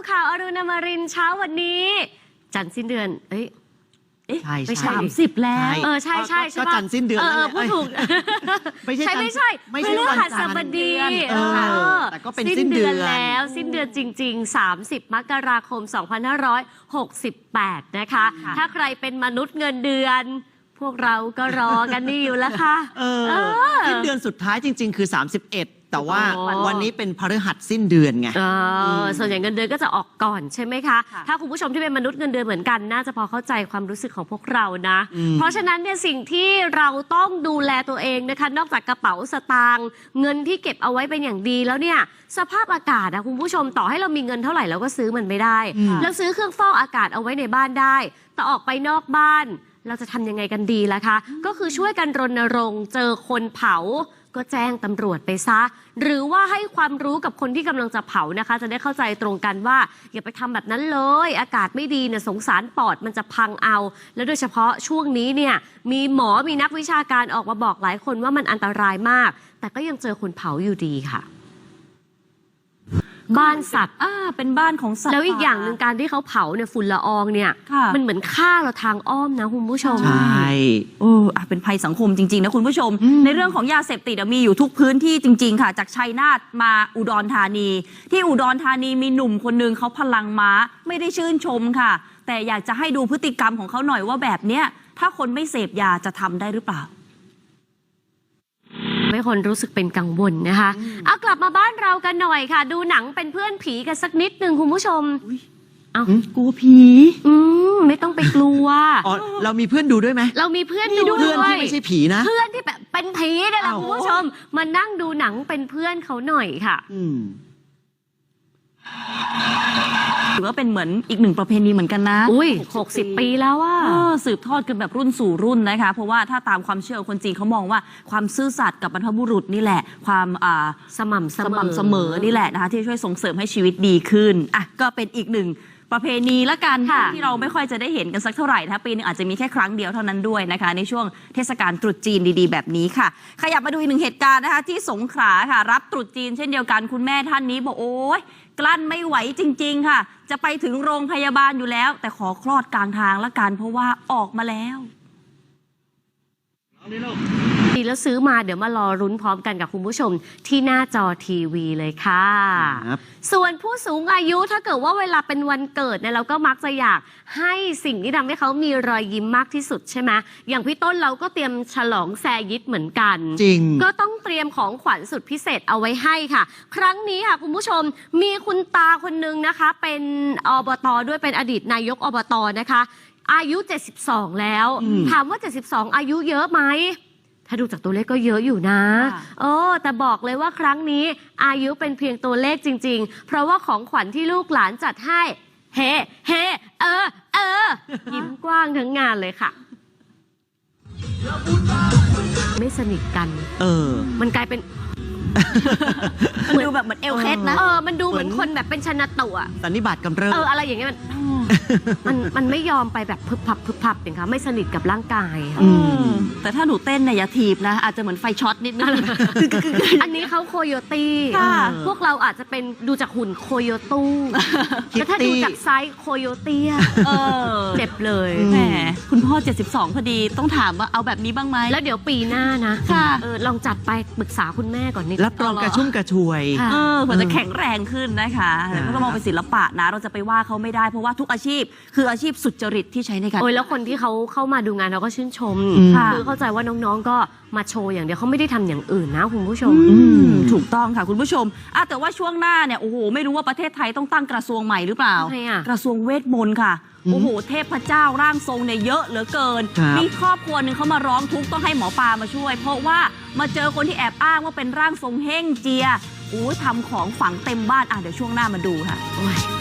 สู่ข่าวอรุณอมรินทร์เช้าวันนี้ จันทร์สิ้นเดือน เอ้ยเอ๊ะใช่ไม่ใช่ใช่สามสิบแล้ว ใช่ เออใช่ใช่ก็ใช่ก็จันทร์สิ้นเดือนเออเออนั่นแหละพูดถูก ไม่ใช่ใช่จันทร์ไม่ใช่ไม่ใช่พฤวันหัจัสนทร์บดีเออเออแต่ก็เป็นสิ้นเดือน แล้ว สิ้นเดือนจริง ๆ 30 มกราคม 2568 นะคะค่ะถ้าใครเป็นมนุษย์เงินเดือน พวกเราก็รอกันนี่อยู่แล้วค่ะ เออเออสิ้นเดือนสุดท้ายจริง ๆ คือ 31 แต่ว่าโอ้วันนี้เป็นพฤหัสสิ้นเดือนไง เออส่วนใหญ่เงินเดือนก็จะออกก่อนใช่ไหมคะ ค่ะ ถ้าคุณผู้ชมที่เป็นมนุษย์เงินเดือนเหมือนกัน น่าจะพอเข้าใจความรู้สึกของพวกเรานะอืมเพราะฉะนั้นเนี่ยสิ่งที่เราต้องดูแลตัวเองนะคะ นอกจากกระเป๋าสตางค์เงินที่เก็บเอาไว้เป็นอย่างดีแล้วเนี่ย สภาพอากาศนะคุณผู้ชมต่อให้เรามีเงินเท่าไหร่เราก็ซื้อมันไม่ได้ อืมแล้วซื้อเครื่องฟอกอากาศเอาไว้ในบ้านได้ แต่ออกไปนอกบ้าน เราจะทำยังไงกันดีล่ะคะ ก็คือช่วยกันรณรงค์เจอคนเผา ก็แจ้งตำรวจไปซะ หรือว่าให้ความรู้กับคนที่กำลังจะเผานะคะ จะได้เข้าใจตรงกันว่า อย่าไปทำแบบนั้นเลย อากาศไม่ดีเนี่ยสงสารปอดมันจะพังเอา แล้วโดยเฉพาะช่วงนี้เนี่ยมีหมอมีนักวิชาการออกมาบอกหลายคนว่ามันอันตรายมาก แต่ก็ยังเจอคนเผาอยู่ดีค่ะ บ้านสัตว์ อ่าเป็นบ้านของสัตว์แล้วอีกอย่างหนึ่งป่การที่เขาเผาเนี่ยฝุ่นละอองเนี่ยค่ะมันเหมือนฆ่าเราทางอ้อมนะคุณผู้ชม ใช่เอออะเป็นภัยสังคมจริง ๆ นะคุณผู้ชมอืมในเรื่องของยาเสพติดอะมีอยู่ทุกพื้นที่จริง ๆ ค่ะ จากชัยนาทมาอุดรธานี ที่อุดรธานีมีหนุ่มคนหนึ่งเขาพลังม้าไม่ได้ชื่นชมค่ะ แต่อยากจะให้ดูพฤติกรรมของเขาหน่อยว่าแบบเนี้ยถ้าคนไม่เสพยาจะทำได้หรือเปล่า ไม่คนรู้สึกเป็นกังวลนะคะ เอากลับมาบ้านเรากันหน่อยค่ะ ดูหนังเป็นเพื่อนผีกันสักนิดหนึ่งคุณผู้ชมอุ๊ยเอากลัวผี อืมไม่ต้องไปกลัว อ๋อเรามีเพื่อนดูด้วยไหม เรามีเพื่อนดูเพื่อนด้วยที่ไม่ใช่ผีนะ เพื่อนที่แบบเป็นผีนี่แหละอ้าวคุณผู้ชมมานั่งดูหนังเป็นเพื่อนเขาหน่อยค่ะ อืม ถือว่าเป็นเหมือนอีกหนึ่งประเพณีเหมือนกันนะอุ้ยหกสิบปีแล้วว่า เออสืบทอดกันแบบรุ่นสู่รุ่นนะคะ เพราะว่าถ้าตามความเชื่อของคนจีนเขามองว่าความซื่อสัตย์กับบรรพบุรุษนี่แหละ ความอ่า สม่ำเสสมอม่ำเสมอนี่แหละนะคะที่ช่วยส่งเสริมให้ชีวิตดีขึ้นอะก็เป็นอีกหนึ่งประเพณีละกันค่ะที่เราไม่ค่อยจะได้เห็นกันสักเท่าไหร่นะคะปีหนึงอาจจะมีแค่ครั้งเดียวเท่านั้นด้วยนะคะ ในช่วงเทศกาลตรุษจีนดีๆ แบบนี้ค่ะ ขยับมาดูอีกหนึ่งเหตุการณ์นะคะที่สงขลาค่ะ รับตรุษจีนเช่นเดียวกันคุณแม่ท่านนี้บอกโอ้ย กลั้นไม่ไหวจริง ๆ ค่ะ จะไปถึงโรงพยาบาลอยู่แล้ว แต่ขอคลอดกลางทางละกันเพราะว่าออกมาแล้ว ดีแล้วซื้อมาเดี๋ยวมารอรุ้นพร้อมกันกับคุณผู้ชมที่หน้าจอทีวีเลยค่ะ ครับ ส่วนผู้สูงอายุถ้าเกิดว่าเวลาเป็นวันเกิดเนี่ยเราก็มักจะอยากให้สิ่งที่ทำให้เขามีรอยยิ้มมากที่สุดใช่ไหมอย่างพี่ต้นเราก็เตรียมฉลองแซยิดเหมือนกัน จริง ก็ต้องเตรียมของขวัญสุดพิเศษเอาไว้ให้ค่ะ ครั้งนี้ค่ะคุณผู้ชมมีคุณตาคนนึงนะคะ เป็นอบตด้วยเป็นอดีตนายกอบตนะคะ อายุ 72 แล้ว อืม ถามว่า 72 อายุเยอะไหม ถ้าดูจากตัวเลขก็เยอะอยู่นะค่ะโอ้แต่บอกเลยว่าครั้งนี้อายุเป็นเพียงตัวเลขจริง ๆ เพราะว่าของขวัญที่ลูกหลานจัดให้ เฮ เฮ เออ เออ ยิ้มกว้างทั้งงานเลยค่ะ ไม่สนิทกัน เออ มันกลายเป็นดูแบบเหมือนเอลเคสนะ เออ มันดูเหมือนเหมือนคนแบบเป็นชนะตุอะสันนิบาตกำเริบ เออ อะไรอย่างเงี้ยมัน มันมันไม่ยอมไปแบบพึบพับพึบพับอย่างค่ะไม่สนิทกับร่างกายค่ะอืมแต่ถ้าหนูเต้นเนี่ยอย่าถีบนะ อาจจะเหมือนไฟช็อตนิดนึง อันนี้เขาโคโยตี้ค่ะ พวกเราอาจจะเป็นดูจากหุ่นโคโยตู้คิตตี้ แต่ถ้าดูจากไซส์โคโยตี้อะเออเจ็บเลยอืมแหมคุณพ่อ 72 พอดีต้องถามว่าเอาแบบนี้บ้างไหม แล้วเดี๋ยวปีหน้านะค่ะ เออลองจัดไปปรึกษาคุณแม่ก่อนนิด รับรองกระชุ่มกระชวย ค่ะ เออเผื่อจะแข็งแรงขึ้นนะคะแต่ครับก็ต้องมองเป็นศิลปะนะ เราจะไปว่าเขาไม่ได้เพราะว่าทุกอาชีพ คืออาชีพสุจริตที่ใช้ในการ โอ้ยแล้วคนที่เขาเข้ามาดูงานเราก็ชื่นชมอืมคือเข้าใจว่าน้องๆก็มาโชว์อย่างเดียวเขาไม่ได้ทำอย่างอื่นนะคุณผู้ชม อืมถูกต้องค่ะคุณผู้ชมอะแต่ว่าช่วงหน้าเนี่ยโอ้โหไม่รู้ว่าประเทศไทยต้องตั้งกระทรวงใหม่หรือเปล่า ทำไมอะ กระทรวงเวทมนต์ค่ะอืมโอ้โห เทพเจ้าร่างทรงเนี่ยเยอะเหลือเกิน ครับ มีครอบครัวหนึ่งเขามาร้องทุกข์ต้องให้หมอปลามาช่วย เพราะว่ามาเจอคนที่แอบอ้างว่าเป็นร่างทรงเฮ่งเจียโอ้ยทำของฝังเต็มบ้านอะเดี๋ยวช่วงหน้ามาดูค่ะ โอ้ย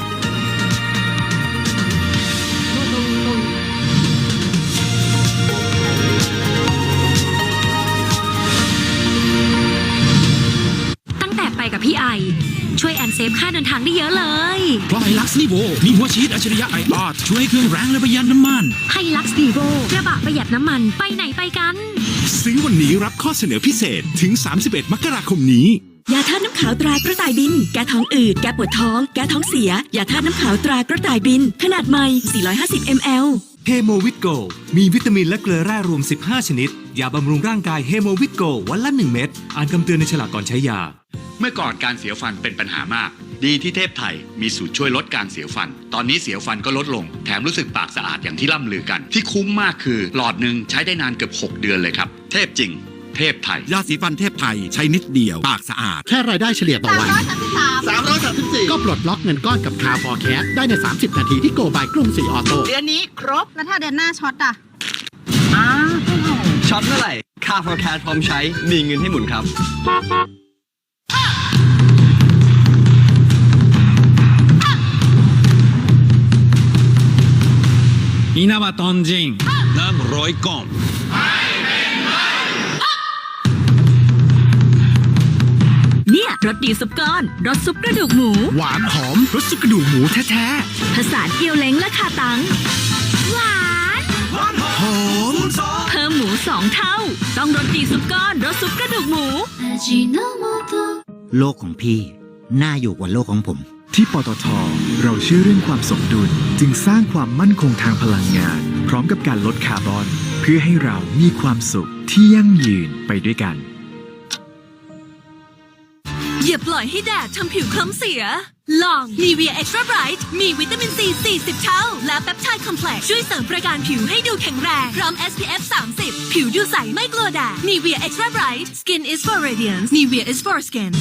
ซฟค่าเดินทางได้เยอะเลย เพราะไฮลักซ์นิโวมีหัวฉีดอัจฉริยะไออาร์ช่วยให้เครื่องแรงและประหยัดน้ำมันให้ลักซ์ดีโวกระบะประหยัดน้ำมันไปไหนไปกัน ซื้อวันนี้รับข้อเสนอพิเศษถึง 31 มกราคมนี้ยาธาตุน้ำขาวตรากระต่ายบิน แก้ท้องอืด แก้ปวดท้อง แก้ท้องเสีย ยาธาตุน้ำขาวตรากระต่ายบิน ขนาดใหม่ 450 ml เฮโมวิตโกมีวิตามินและเกลือแร่รวม 15 ชนิด ยาบำรุงร่างกายเฮโมวิตโกวันละ 1 เม็ด อ่านคำเตือนในฉลากก่อนใช้ยา เมื่อก่อนการเสียวฟันเป็นปัญหามาก ดีที่เทพไทย มีสูตรช่วยลดการเสียวฟัน ตอนนี้เสียวฟันก็ลดลง แถมรู้สึกปากสะอาดอย่างที่ล่ำลือกัน ที่คุ้มมากคือ หลอดหนึ่งใช้ได้นานเกือบ 6 เดือนเลยครับ เทพจริง เทพไทย ยาสีฟันเทพไทยใช้นิดเดียว ปากสะอาด แค่รายได้เฉลี่ยต่อวัน334 ก็ปลดล็อกเงินก้อนกับคาฟอร์แคสได้ใน 30 นาทีที่โกบายกรุงศรีออโต้เดือนนี้ครบ แล้วถ้าเดือนหน้าช็อตอะช็อตเมื่อไหร่ค่า forecast พร้อมใช้ มีเงินให้หมุนครับอินาบาตอนจิงน้ำร้ รสดีซุปก้อน รสซุปกระดูกหมู หวานหอมรสซุปกระดูกหมูแท้ผสานเกี๊ยวเล้งและคาตัง หวาน ๆหอมเพิ่มหมูสองเท่า ต้องรสดีซุปก้อน รสซุปกระดูกหมูโลกของพี่ น่าอยู่กว่าโลกของผม ที่ปตท เราเชื่อเรื่องความสมดุล จึงสร้างความมั่นคงทางพลังงาน พร้อมกับการลดคาร์บอน เพื่อให้เรามีความสุขที่ยั่งยืนไปด้วยกัน อย่าปล่อยให้แดดทำผิวคล้ำเสีย ลอง Nivea Extra Bright มีวิตามินซี 40 เท่า และแปปไทด์คอมเพล็กซ์ช่วยเสริมประการผิวให้ดูแข็งแรง พร้อม SPF 30 ผิวดูใสไม่กลัวแดด Nivea Extra Bright Skin is for radiance Nivea is for skin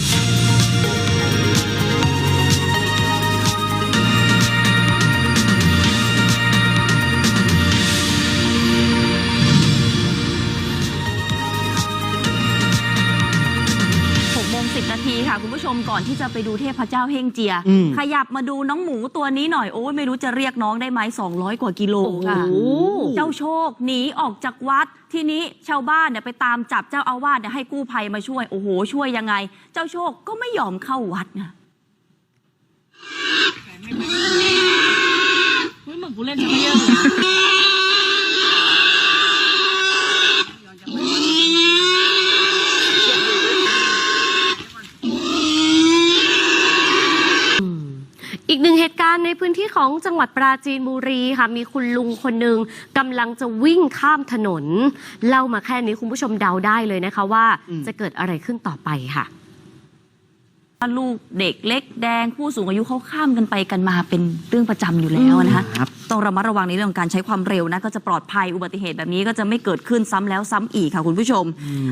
มก่อนที่จะไปดูเทพเจ้าเฮงเจีย อืม ขยับมาดูน้องหมูตัวนี้หน่อย โอ้ยไม่รู้จะเรียกน้องได้ไหม200 กว่ากิโลค่ะโอ้โห เจ้าโชคหนีออกจากวัด ทีนี้ชาวบ้านเนี่ยไปตามจับเจ้าอาวาสเนี่ยให้กู้ภัยมาช่วย โอ้โห ช่วยยังไง เจ้าโชคก็ไม่ยอมเข้าวัดนะอีกหนึ่งเหตุการณ์ใน พื้นที่ของจังหวัดปราจีนบุรีค่ะ มีคุณลุงคนหนึ่งกำลังจะวิ่งข้ามถนน เล่ามาแค่นี้คุณผู้ชมเดาได้เลยนะคะว่าอืมจะเกิดอะไรขึ้นต่อไปค่ะลูกเด็กเล็กแดงผู้สูงอายุเขาข้ามกันไปกันมาเป็นเรื่องประจำอยู่แล้วนะคะครับ ต้องระมัดระวังในเรื่องของการใช้ความเร็วนะก็จะปลอดภัยอุบัติเหตุแบบนี้ก็จะไม่เกิดขึ้นซ้ำแล้วซ้ำอีกค่ะคุณผู้ชม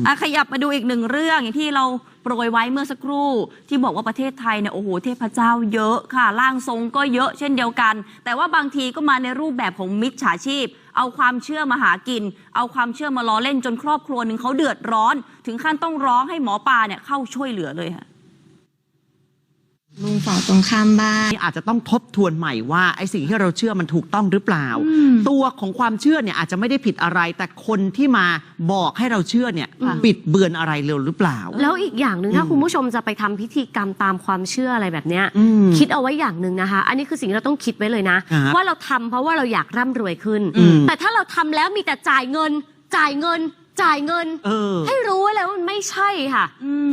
อะขยับมาดูอีกหนึ่งเรื่องอย่างที่เราโปรยไว้เมื่อสักครู่ ที่บอกว่าประเทศไทยเนี่ยโอ้โหเทพเจ้าเยอะค่ะร่างทรงก็เยอะเช่นเดียวกัน แต่ว่าบางทีก็มาในรูปแบบของมิจฉาชีพ เอาความเชื่อมาหากิน เอาความเชื่อมาล้อเล่นจนครอบครัวหนึ่งเขาเดือดร้อน ถึงขั้นต้องร้องให้หมอปลาเนี่ยเข้าช่วยเหลือเลยค่ะ ลุงฝ่าตรงข้ามบ้านนี่อาจจะต้องทบทวนใหม่ว่าไอ้สิ่งที่เราเชื่อมันถูกต้องหรือเปล่าตัวของความเชื่อเนี่ยอาจจะไม่ได้ผิดอะไร แต่คนที่มาบอกให้เราเชื่อเนี่ยค่ะ บิดเบือนอะไรเร็วหรือเปล่า แล้วอีกอย่างหนึ่งถ้าอืมคุณผู้ชมจะไปทำพิธีกรรมตามความเชื่ออะไรแบบเนี้ยอืมคิดเอาไว้อย่างหนึ่งนะคะ อันนี้คือสิ่งที่เราต้องคิดไว้เลยนะครับว่าเราทำเพราะว่าเราอยากร่ำรวยขึ้น อืม แต่ถ้าเราทำแล้วมีแต่จ่ายเงิน จ่ายเงิน จ่ายเงิน เออ ให้รู้ไว้เลยว่ามันไม่ใช่ค่ะ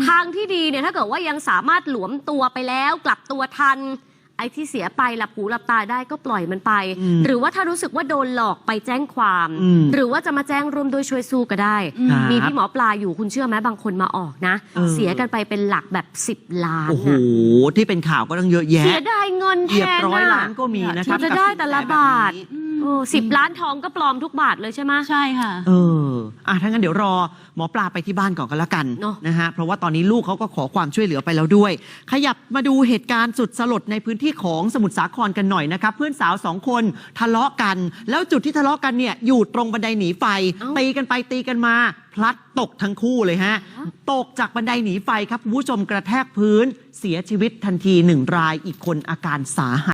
ทางที่ดีเนี่ยถ้าเกิดว่ายังสามารถหลวมตัวไปแล้ว กลับตัวทัน ไอ้ที่เสียไปหลับหูหลับตาได้ก็ปล่อยมันไป อืมหรือว่าถ้ารู้สึกว่าโดนหลอกไปแจ้งความ อืมหรือว่าจะมาแจ้งร่วมด้วยช่วยสู้ก็ได้ ครับมีพี่หมอปลาอยู่คุณเชื่อไหมบางคนมาออกนะ เออ เสียกันไปเป็นหลักแบบ 10 ล้านโอ้โห น่ะที่เป็นข่าวก็ต้องเยอะแยะเสียดายเงินแทเหยียบนร้อยน่ะล้านก็มีนะครับที่จะได้แต่ละบาทกับสิ่งแบบนี้สิบล้านทองก็ปลอมทุกบาทเลยใช่ไหม ใช่ค่ะ เอออะถ้างั้นเดี๋ยวรอหมอปลาไปที่บ้านก่อนก็แล้วกันเนอะ นะฮะ เพราะว่าตอนนี้ลูกเขาก็ขอความช่วยเหลือไปแล้วด้วย ขยับมาดูเหตุการณ์สุดสลดในพื้นที่ของสมุทรสาครกันหน่อยนะครับ เพื่อนสาวสองคนทะเลาะกัน แล้วจุดที่ทะเลาะกันเนี่ยอยู่ตรงบันไดหนีไฟ เอ้า ตีกันไปตีกันมา พลัดตกทั้งคู่เลยฮะ ตกจากบันไดหนีไฟครับคุณผู้ชมกระแทกพื้น เสียชีวิตทันทีหนึ่งรายอีกคนอาการสาหัส